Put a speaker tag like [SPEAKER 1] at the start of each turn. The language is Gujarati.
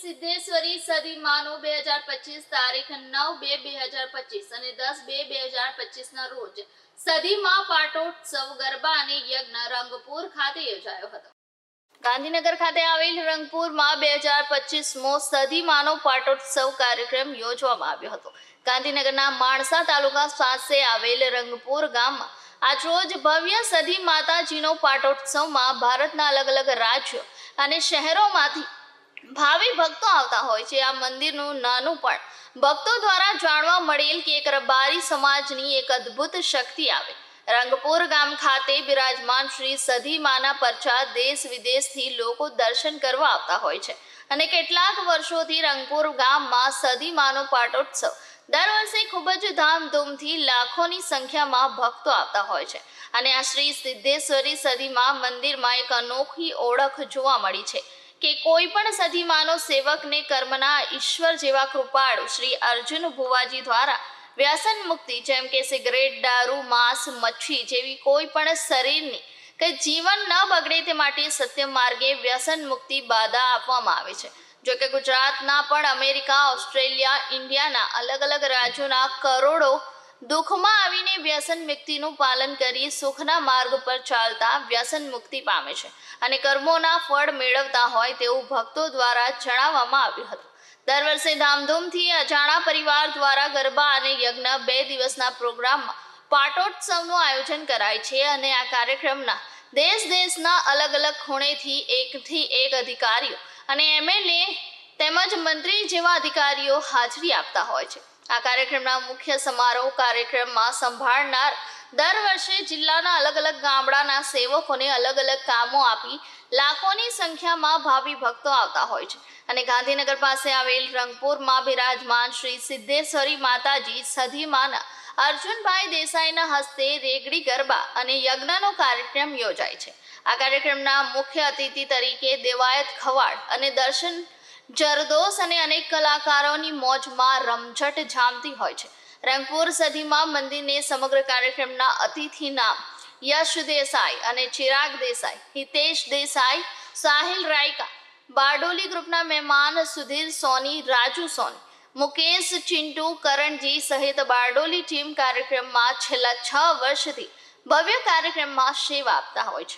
[SPEAKER 1] સિદ્ધેશ્વરી સદી માનો બે હજાર પચીસ તારીખ નવ બે બે હજાર પચીસ અને દસ બે બે હજાર પચીસ ના રોજ સદીમાં પાટોત્સવ ગરબા અને યજ્ઞ રંગપુર ખાતે યોજાયો હતો. ગાંધીનગર ખાતે આવેલ રંગપુરમાં બે હજાર પચીસમો સદીમાનો પાટોત્સવ કાર્યક્રમ યોજવામાં આવ્યો હતો. ગાંધીનગરના માણસા તાલુકા પાસે આવેલ રંગપુર ગામમાં આજરોજ ભવ્ય સદી માતાજીનો પાટોત્સવમાં ભારતના અલગ અલગ રાજ્યો અને શહેરોમાંથી ભાવિ ભક્તો આવતા હોય છે. આ મંદિરનું નાનું પણ. ભક્તો દ્વારા જાણવા મળેલ કે એક રબારી સમાજની એક અદ્ભુત શક્તિ આવે. રંગપુર ગામ ખાતે બિરાજમાન શ્રી સધીમાના પરચા દેશ વિદેશથી લોકો દર્શન કરવા આવતા હોય છે. અને કેટલાક વર્ષોથી રંગપુર ગામમાં સધીમાનો પાટોત્સવ. દર વર્ષે ખૂબ જ ધામધૂમથી લાખોની સંખ્યામાં ભક્તો આવતા હોય છે. અને આ શ્રી સિદ્ધેશ્વરી સદીમાં મંદિરમાં એક અનોખી ઓળખ જોવા મળી છે. કે કોઈ પણ સદીમાનો સેવકને કર્મના ઈશ્વર જેવા કૃપાળુ શ્રી અર્જુન ભુવાજી દ્વારા વ્યસન મુક્તિ, જેમ કે સિગરેટ, દારૂ, માંસ, મચ્છી જેવી કોઈ પણ શરીરની કે જીવન ન બગડે તે માટે સત્ય માર્ગે વ્યસન મુક્તિ બાધા આપવામાં આવે છે. જો કે ગુજરાતના પણ અમેરિકા, ઓસ્ટ્રેલિયા, ઇન્ડિયાના અલગ અલગ રાજ્યોના કરોડો દુઃખમાં આવીને વ્યસન મુક્તિનું પાલન કરી સુખના માર્ગ પર ચાલતા વ્યસન મુક્તિ પામે છે અને કર્મોના ફળ મેળવતા હોય તેવું ભક્તો દ્વારા જણાવવામાં આવ્યું હતું. દર વર્ષે ધામધૂમથી અજાણા પરિવાર દ્વારા ગરબા અને યજ્ઞ બે દિવસના પ્રોગ્રામમાં પાટોત્સવનું આયોજન કરાય છે અને આ કાર્યક્રમના દેશ દેશના અલગ અલગ ખૂણેથી એકથી એક અધિકારીઓ અને એમએલએ તેમજ મંત્રી જેવા અધિકારીઓ હાજરી આપતા હોય છે. આ કાર્યક્રમના મુખ્ય સમારોહ કાર્યક્રમમાં સંભાળનાર દર વર્ષે જિલ્લાના અલગ અલગ ગામડાના સેવકોને અલગ અલગ કામો આપી લાખોની સંખ્યામાં ભાવિ ભક્તો આવતા હોય છે. અને ગાંધીનગર પાસે આવેલ રંગપુરમાં બિરાજમાન શ્રી સિદ્ધેશ્વરી માતાજી સધીમાના અર્જુનભાઈ દેસાઈના હસ્તે રેગડી ગરબા અને યજ્ઞનો કાર્યક્રમ યોજાય છે. આ કાર્યક્રમના મુખ્ય અતિથિ તરીકે દેવાયત ખવાડ અને દર્શન જરદોસ અને અનેક કલાકારોની મોજમાં રમઝટ જામતી હોય છે. રંગપુર સધીમાં મંદિરને સમગ્ર કાર્યક્રમના અતિથિ નામ યશ દેસાઈ અને ચિરાગ દેસાઈ, હિતેશ દેસાઈ, સાહિલ રાયકા, બારડોલી ગ્રુપના મહેમાન સુધીર સોની, રાજુ સોની, મુકેશ ચિંટુ, કરણજી સહિત બારડોલી ટીમ કાર્યક્રમમાં છેલ્લા છ વર્ષથી ભવ્ય કાર્યક્રમમાં સેવા આપતા હોય છે.